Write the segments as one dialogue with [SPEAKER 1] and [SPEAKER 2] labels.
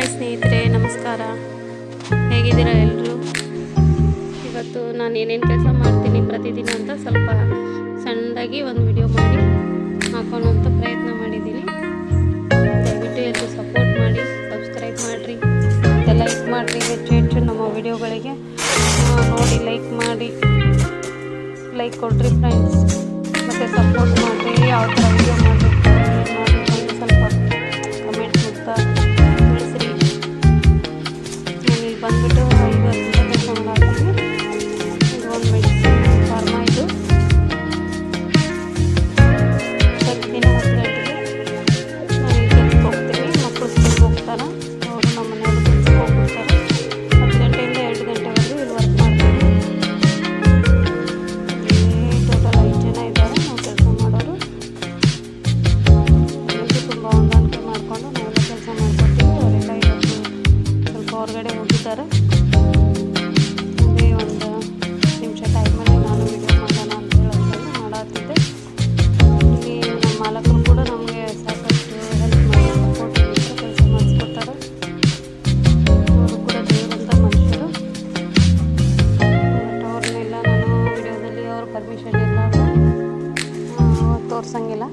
[SPEAKER 1] Hi ಸ್ನೇಹಿತರೆ, ನಮಸ್ಕಾರ. ಹೇಗಿದ್ದೀರಾ ಎಲ್ಲರೂ ಇವತ್ತು ನಾನು ಏನೇನು ಕೆಲಸ ಮಾಡ್ತೀನಿ ಪ್ರತಿದಿನ ಅಂತ ಸ್ವಲ್ಪ ಸಣ್ಣದಾಗಿ ಒಂದು ವಿಡಿಯೋ ಮಾಡಿ ಹಾಕೋಣಂತ ಪ್ರಯತ್ನ ಹೋಗಿದ್ದಾರೆ ಅದೇ ನಿಮಿಷ ಟೈಮಲ್ಲಿ ನಾನು ವಿಡಿಯೋ ಮಾಡೋಣ ಅಂತ ಹೇಳಿ ಮಾಡಾತಿದ್ದೆ ಇಲ್ಲಿ ನಮ್ಮ ಕೂಡ ನಮಗೆ ಸಾಕಷ್ಟು ಹೆಲ್ಪ್ ಮಾಡಿ ಸಪೋರ್ಟ್ ಕೆಲಸ ಮಾಡಿಸ್ಕೊಡ್ತಾರೆ. ಅವರು ಕೂಡ ದೇವರಂಥ ಮನುಷ್ಯರು. ಬಟ್ ಅವ್ರನ್ನೆಲ್ಲ ನಾನು ವಿಡಿಯೋದಲ್ಲಿ ಅವ್ರ ಪರ್ಮಿಷನ್ ಇಲ್ಲ ತೋರ್ಸಂಗಿಲ್ಲ.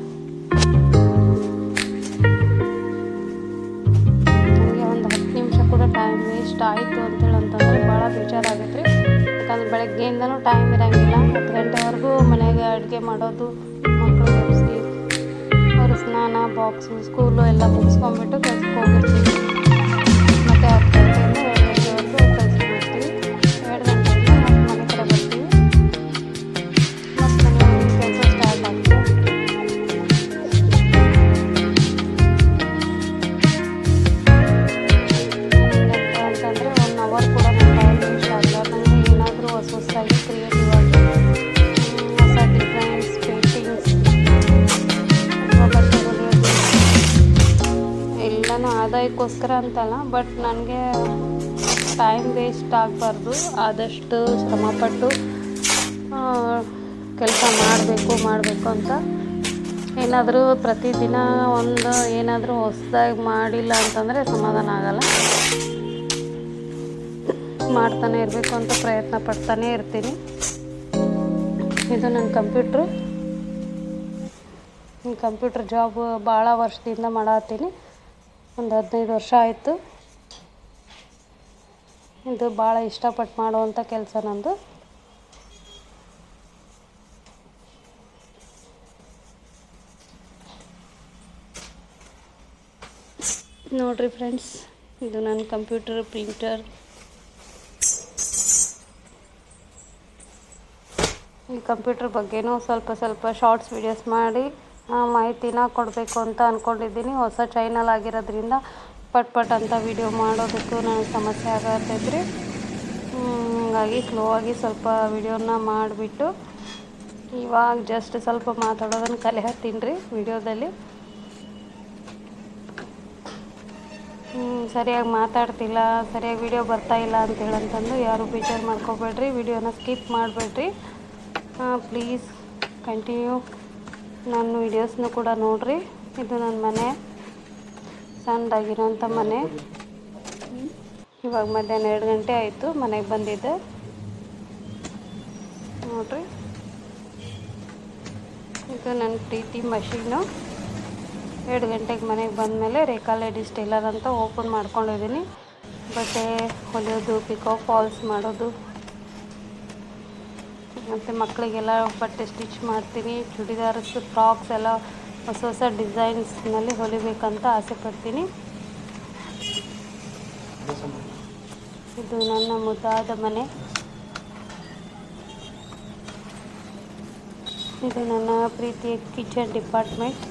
[SPEAKER 1] ವೇಸ್ಟ್ ಆಯಿತು ಅಂತೇಳಿ ಅಂತಂದರೆ ಭಾಳ ಬೇಜಾರಾಗೈತೆ ರೀ. ಯಾಕಂದ್ರೆ ಬೆಳಗ್ಗೆಯಿಂದನೂ ಟೈಮ್ ಇರೋಂಗಿಲ್ಲ, ಹತ್ತು ಗಂಟೆವರೆಗೂ ಮನೆಗೆ ಅಡುಗೆ ಮಾಡೋದು ಮಕ್ಕಳು ಅವ್ರ ಸ್ನಾನ ಬಾಕ್ಸು ಸ್ಕೂಲು ಎಲ್ಲ ಮುಗಿಸ್ಕೊಂಡ್ಬಿಟ್ಟು ಕೆಲ್ಸಕ್ಕೆ ಹೋಗಿರ್ತೀವಿ. ಏನಾದರೂ ಕ್ರಿಯೇಟಿವ್ ಆಗಿ ಎಲ್ಲನೂ ಆದಾಯಕ್ಕೋಸ್ಕರ ಅಂತಲ್ಲ ಬಟ್ ನನಗೆ ಟೈಮ್ ವೇಸ್ಟ್ ಆಗಬಾರ್ದು. ಆದಷ್ಟು ಶ್ರಮಪಟ್ಟು ಕೆಲಸ ಮಾಡಬೇಕು ಮಾಡಬೇಕು ಅಂತ. ಏನಾದರೂ ಪ್ರತಿದಿನ ಒಂದು ಏನಾದರೂ ಹೊಸದಾಗಿ ಮಾಡಿಲ್ಲ ಅಂತಂದರೆ ಸಮಾಧಾನ ಆಗಲ್ಲ. ಮಾಡ್ತಾನೆ ಇರಬೇಕು ಅಂತ ಪ್ರಯತ್ನ ಪಡ್ತಾನೆ ಇರ್ತೀನಿ. ಇದು ನನ್ನ ಕಂಪ್ಯೂಟ್ರು. ಕಂಪ್ಯೂಟ್ರ್ ಜಾಬ್ ಭಾಳ ವರ್ಷದಿಂದ ಮಾಡತ್ತೀನಿ ಒಂದು ಹದಿನೈದು ವರ್ಷ ಆಯಿತು. ಇದು ಭಾಳ ಇಷ್ಟಪಟ್ಟು ಮಾಡುವಂಥ ಕೆಲಸ ನಂದು. ನೋಡ್ರಿ ಫ್ರೆಂಡ್ಸ್, ಇದು ನನ್ನ ಕಂಪ್ಯೂಟರ್, ಪ್ರಿಂಟರ್. ಈ ಕಂಪ್ಯೂಟರ್ ಬಗ್ಗೆನೂ ಸ್ವಲ್ಪ ಸ್ವಲ್ಪ ಶಾರ್ಟ್ಸ್ ವಿಡಿಯೋಸ್ ಮಾಡಿ ಮಾಹಿತಿನ ಕೊಡಬೇಕು ಅಂತ ಅಂದ್ಕೊಂಡಿದ್ದೀನಿ ಹೊಸ ಚಾನಲ್ ಆಗಿರೋದ್ರಿಂದ ಪಟ್ ಪಟ್ ಅಂತ ವಿಡಿಯೋ ಮಾಡೋದಕ್ಕೂ ನನಗೆ ಸಮಸ್ಯೆ ಆಗತ್ತೈತಿ ರೀ ಹಾಗಾಗಿ ಸ್ಲೋ ಆಗಿ ಸ್ವಲ್ಪ ವಿಡಿಯೋನ ಮಾಡಿಬಿಟ್ಟು, ಇವಾಗ ಜಸ್ಟ್ ಸ್ವಲ್ಪ ಮಾತಾಡೋದನ್ನು ಕಲೆ ಹತ್ತೀನಿ ರೀ ವಿಡಿಯೋದಲ್ಲಿ ಸರಿಯಾಗಿ ಮಾತಾಡ್ತಿಲ್ಲ, ಸರಿಯಾಗಿ ವಿಡಿಯೋ ಬರ್ತಾ ಇಲ್ಲ ಅಂತೇಳಿ ಅಂತಂದು ಯಾರು ಬೇಜಾರು ಮಾಡ್ಕೋಬೇಡ್ರಿ ವಿಡಿಯೋನ ಸ್ಕಿಪ್ ಮಾಡಬೇಡ್ರಿ. ಪ್ಲೀಸ್ ಕಂಟಿನ್ಯೂ ನನ್ನ ವೀಡಿಯೋಸ್ನು ಕೂಡ ನೋಡಿರಿ. ಇದು ನನ್ನ ಮನೆ. ಸಣ್ಣದಾಗಿರೋಂಥ ಮನೆ. ಇವಾಗ ಮಧ್ಯಾಹ್ನ ಎರಡು ಗಂಟೆ ಆಯಿತು, ಮನೆಗೆ ಬಂದಿದ್ದೆ. ನೋಡಿರಿ. ಇದು ನನ್ನ ಪ್ರೀತಿ ಮಷೀನು ಎರಡು ಗಂಟೆಗೆ ಮನೆಗೆ ಬಂದಮೇಲೆ ರೇಖಾ ಲೇಡೀಸ್ ಟೇಲರ್ ಅಂತ ಓಪನ್ ಮಾಡ್ಕೊಂಡಿದ್ದೀನಿ. ಬಟ್ಟೆ ಹೊಲಿಯೋದು ಪಿಕೋ ಫಾಲ್ಸ್ ಮಾಡೋದು. ಮತ್ತು ಮಕ್ಕಳಿಗೆಲ್ಲ ಬಟ್ಟೆ ಸ್ಟಿಚ್ ಮಾಡ್ತೀನಿ, ಚೂಡಿದಾರ್ಸ್, ಫ್ರಾಕ್ಸ್ ಎಲ್ಲ ಹೊಸ ಹೊಸ ಡಿಸೈನ್ಸ್ನಲ್ಲಿ ಹೊಲಿಬೇಕಂತ ಆಸೆ ಪಡ್ತೀನಿ. ಇದು ನನ್ನ ಮುದ್ದಾದ ಮನೆ. ಇದು ನನ್ನ ಪ್ರೀತಿಯ ಕಿಚನ್ ಡಿಪಾರ್ಟ್ಮೆಂಟ್.